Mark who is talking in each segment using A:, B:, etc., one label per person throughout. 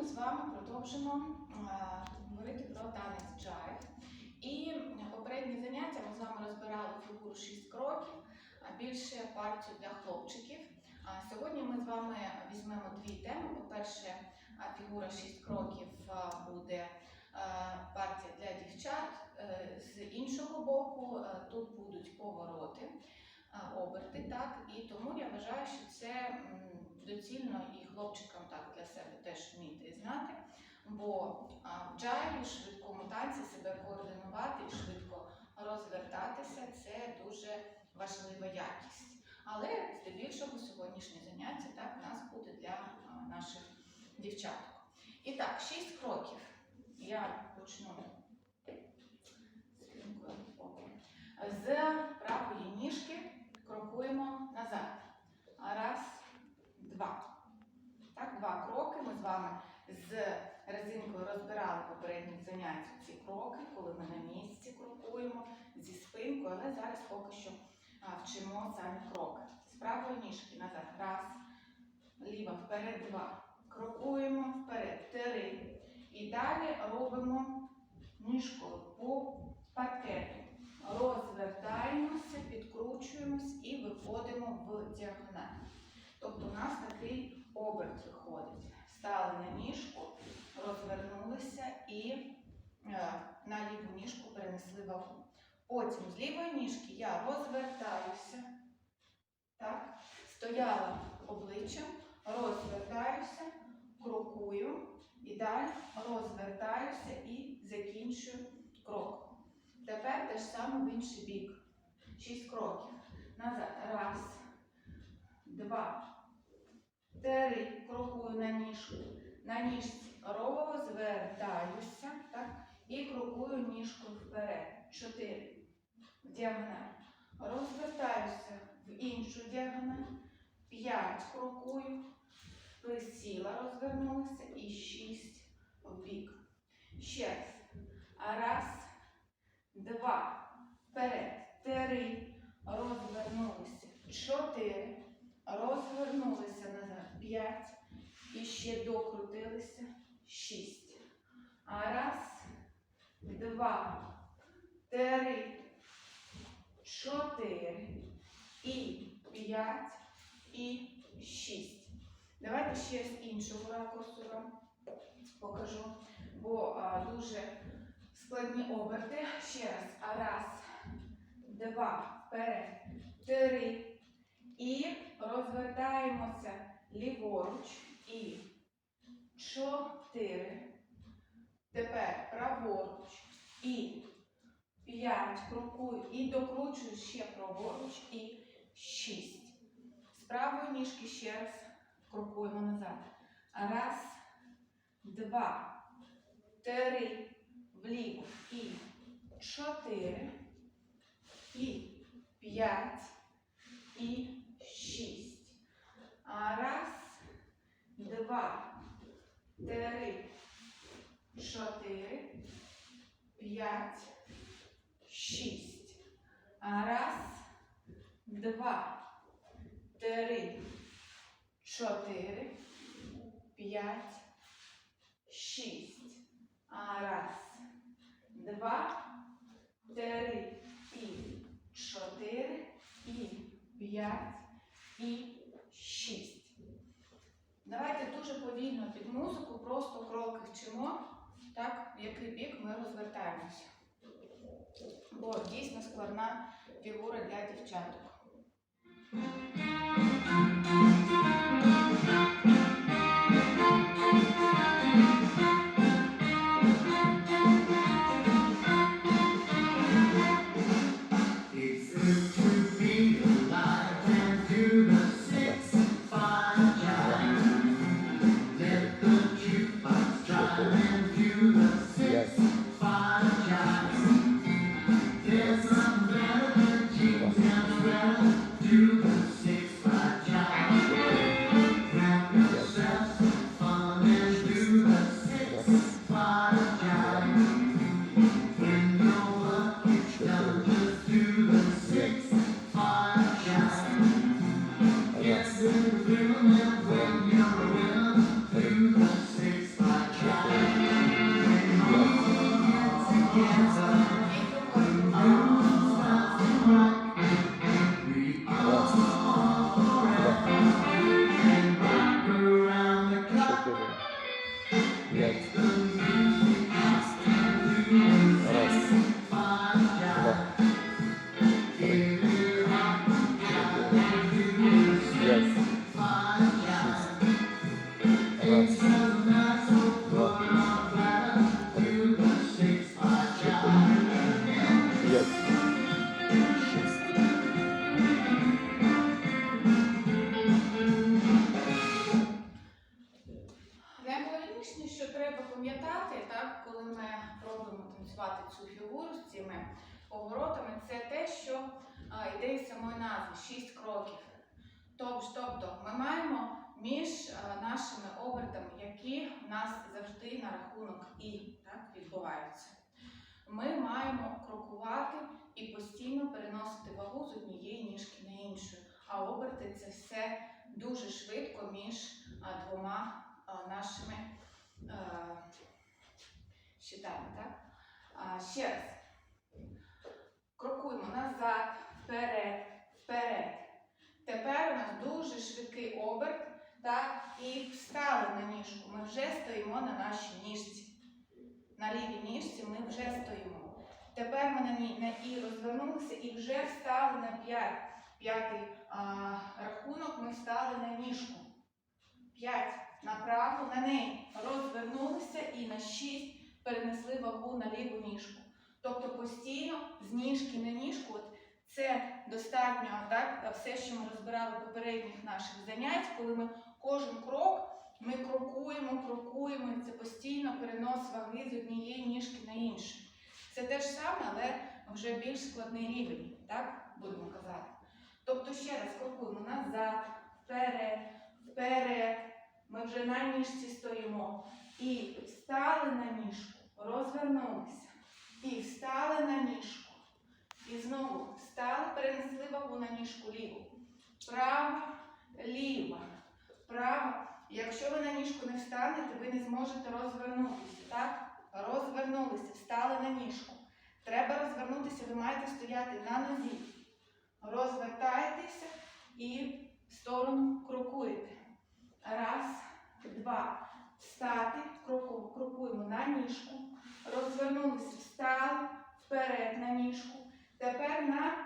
A: ми з вами продовжимо е, говорити про танець джайв. І попередні заняття ми з вами розбирали фігуру 6 кроків, а більше партію для хлопчиків. А сьогодні ми з вами візьмемо дві теми. По-перше, фігура 6 кроків буде е, партія для дівчат. Е, З іншого боку, тут будуть повороти, оберти, так, і тому я вважаю, що це доцільно і хлопчикам так для себе теж вміти і знати. Бо в джайлі, швидкому танці себе координувати і швидко розвертатися це дуже важлива якість. Але здебільшого сьогоднішнє заняття так у нас буде для наших дівчаток. І так, шість кроків. Я почну з правої ніжки крокуємо назад. Раз, два. Так, два кроки. Ми з вами з резинкою розбирали попередніх занять ці кроки, коли ми на місці крокуємо зі спинкою, але зараз поки що вчимо самі кроки. З правої ніжки назад. Раз, ліва вперед, два. Крокуємо вперед, три. І далі робимо ніжкою по паркету. Розвертаємося, підкручуємось і виходимо в діагональ. Тобто у нас такий оберт виходить. Стали на ніжку, розвернулися і на ліву ніжку перенесли вагу. Потім з лівої ніжки я розвертаюся, так, стояла обличчям, розвертаюся, крокую і далі розвертаюся і закінчую крок. Тепер те ж саме в інший бік. Шість кроків. Назад. Раз, два, три. Крокую на ніжку. На ніжці розвертаюся. Так? І крокую ніжкою вперед. Чотири. Діагональ. Розвертаюся в іншу діагональ. П'ять крокую. Присіла, розвернулася. І шість в бік. Ще раз. Раз, два, вперед, три, розвернулися, чотири, розвернулися назад, п'ять, і ще докрутилися, шість. Раз, два, три, чотири, і п'ять, і шість. Давайте ще з іншого ракурсу вам покажу, бо а, дуже складні оберти. Ще раз. Раз, два, вперед, три. І розвертаємося ліворуч. І чотири. Тепер праворуч. І п'ять. Крокую. І докручую ще праворуч. І шість. З правої ніжки ще раз крокуємо назад. Раз, два, три вліво і чотири, і п'ять, і шість. А раз, два, три, чотири, п'ять, шість. Раз, два, три, чотири, п'ять, шість. Раз, два, три, і чотири, і п'ять, і шість. Давайте дуже повільно під музику, просто кроки вчимо, так, в який бік ми розвертаємося. Бо дійсно складна фігура для дівчаток. Самої назви шість кроків. Тобто, ми маємо між нашими обертами, які в нас завжди на рахунок і так, відбуваються. Ми маємо крокувати і постійно переносити вагу з однієї ніжки на іншу. А оберти це все дуже швидко між двома нашими е, щитами. Так? Ще раз. Крокуємо назад, вперед, вперед. Тепер у нас дуже швидкий оберт. Так? І встали на ніжку. Ми вже стоїмо на нашій ніжці. На лівій ніжці ми вже стоїмо. Тепер ми на і розвернулися і вже встали на п'ять. П'ятий рахунок ми встали на ніжку. П'ять направо на неї. Розвернулися і на шість перенесли вагу на ліву ніжку. Тобто постійно з ніжки на ніжку. От це достатньо так, все, що ми розбирали в попередніх наших занять, коли ми кожен крок ми крокуємо, крокуємо, і це постійно перенос ваги з однієї ніжки на іншу. Це те ж саме, але вже більш складний рівень, так будемо казати. Тобто ще раз крокуємо назад, вперед, вперед. Ми вже на ніжці стоїмо. І встали на ніжку, розвернулися. І встали на ніжку. І знову встали, перенесли вагу на ніжку ліву. Права, ліва, права. Якщо ви на ніжку не встанете, ви не зможете розвернутися. Так? Розвернулися, встали на ніжку. Треба розвернутися, ви маєте стояти на нозі. Розвертаєтеся і в сторону крокуєте. Раз, два. Встати, кроку- крокуємо на ніжку. Розвернулися, встали вперед на ніжку. Тепер на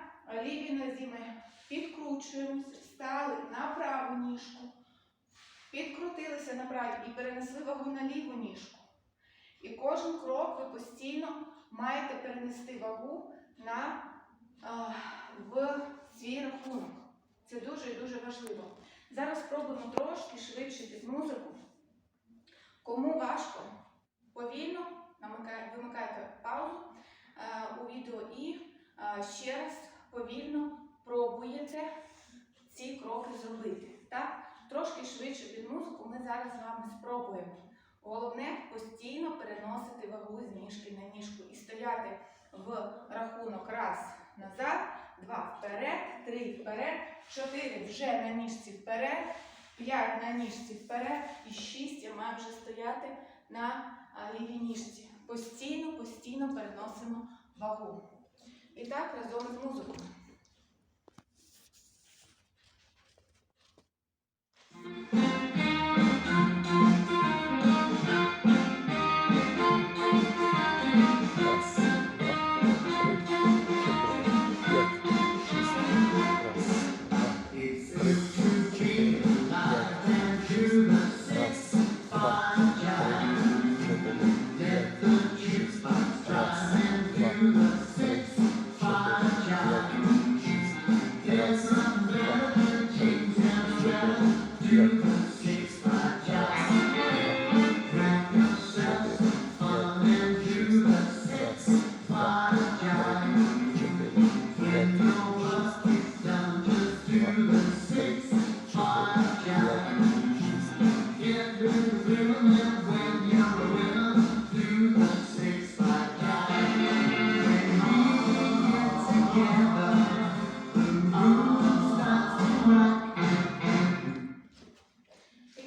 A: лівій нозі ми підкручуємося, встали на праву ніжку. Підкрутилися на правій і перенесли вагу на ліву ніжку. І кожен крок ви постійно маєте перенести вагу на, а, в свій рахунок. Це дуже і дуже важливо. Зараз спробуємо трошки швидше під музику. Кому важко, повільно вимикайте паузу е, у відео і е, ще раз повільно пробуєте ці кроки зробити. Так? Трошки швидше під музику ми зараз з вами спробуємо. Головне постійно переносити вагу з ніжки на ніжку і стояти в рахунок раз назад, два вперед, три вперед, чотири вже на ніжці вперед, п'ять на ніжці вперед і шість я маю вже стояти на лівій ніжці. Постійно, постійно переносимо вагу. І так разом з музикою.
B: Thank
A: you.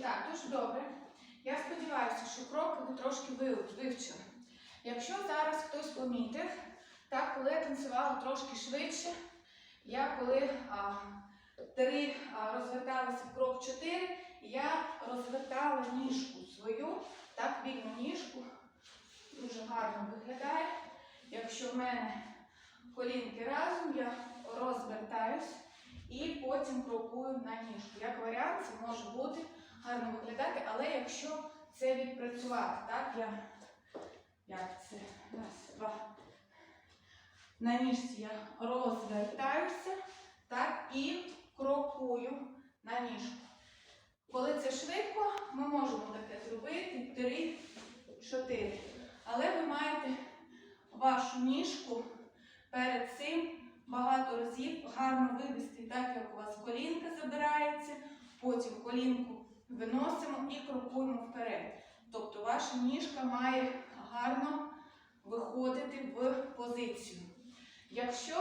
A: Так, дуже добре. Я сподіваюся, що кроки ви трошки вивчили. Якщо зараз хтось помітив, так, коли я танцювала трошки швидше, я коли а, три а, розверталася в крок чотири, я розвертала ніжку свою, так, вільну ніжку. Дуже гарно виглядає. Якщо в мене колінки разом, я розвертаюсь і потім крокую на ніжку. Як варіант, це може бути гарно виглядати, але якщо це відпрацювати, так, я як це? Раз, два. На ніжці я розвертаюся, так, і крокую на ніжку. Коли це швидко, ми можемо таке зробити три, чотири. Але ви маєте вашу ніжку перед цим багато разів гарно вивести, так як у вас колінка забирається, потім колінку виносимо і крокуємо вперед. Тобто ваша ніжка має гарно виходити в позицію. Якщо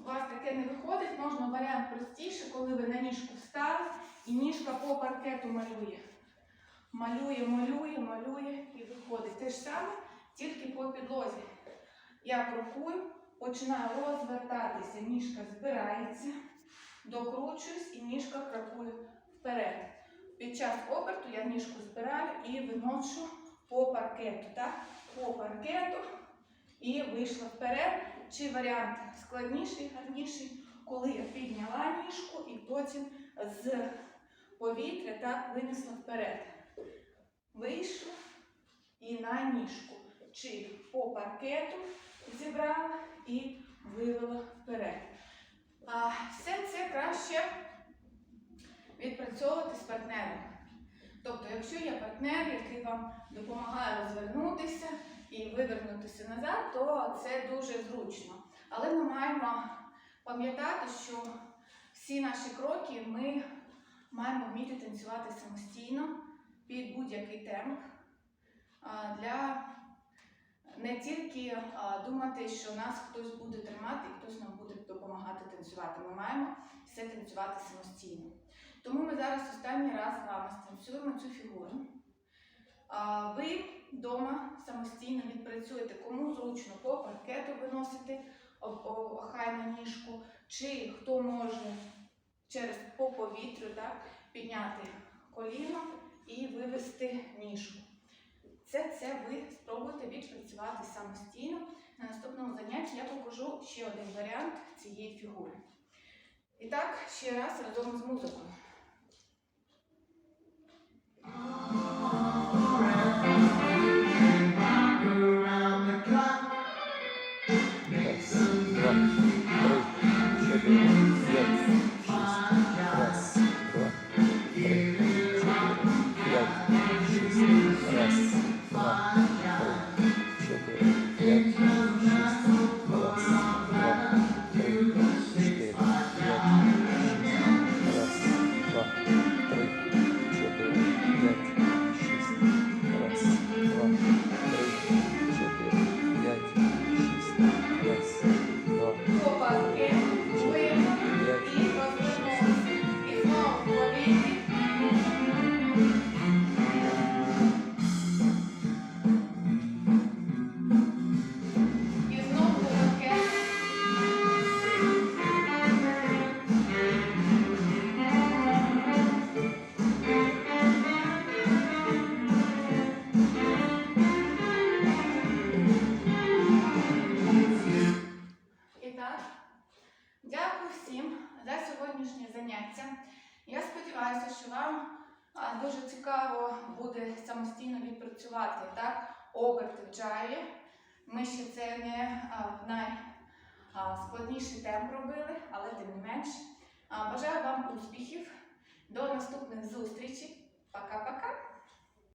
A: у вас таке не виходить, можна варіант простіше, коли ви на ніжку встали і ніжка по паркету малює. Малює, малює, малює і виходить. Те ж саме, тільки по підлозі. Я крокую, починаю розвертатися, ніжка збирається, докручуюсь і ніжка крокує вперед. Під час оберту я ніжку збираю і виношу по паркету. Так? По паркету і вийшла вперед. Чи варіант складніший, гарніший, коли я підняла ніжку і потім з повітря так винесла вперед. Вийшла і на ніжку. Чи по паркету зібрала і вивела вперед. А, все це краще відпрацьовувати з партнером. Тобто, якщо є партнер, який вам допомагає розвернутися і вивернутися назад, то це дуже зручно. Але ми маємо пам'ятати, що всі наші кроки ми маємо вміти танцювати самостійно під будь-який темп. Для не тільки думати, що нас хтось буде тримати і хтось нам буде допомагати танцювати. Ми маємо все танцювати самостійно. Тому ми зараз останній раз з вами станцюємо цю фігуру. Ви вдома самостійно відпрацюєте, кому зручно по паркету виносити охайну ніжку, чи хто може через по повітрю так, підняти коліно і вивести ніжку. Це, це ви спробуйте відпрацювати самостійно. На наступному занятті я покажу ще один варіант цієї фігури. І так, ще раз разом з музикою.
B: Три,
A: заняття. Я сподіваюся, що вам дуже цікаво буде самостійно відпрацювати так, оберти в джаві. Ми ще це не найскладніший темп робили, але тим не менш. Бажаю вам успіхів. До наступних зустрічей. Пока-пока.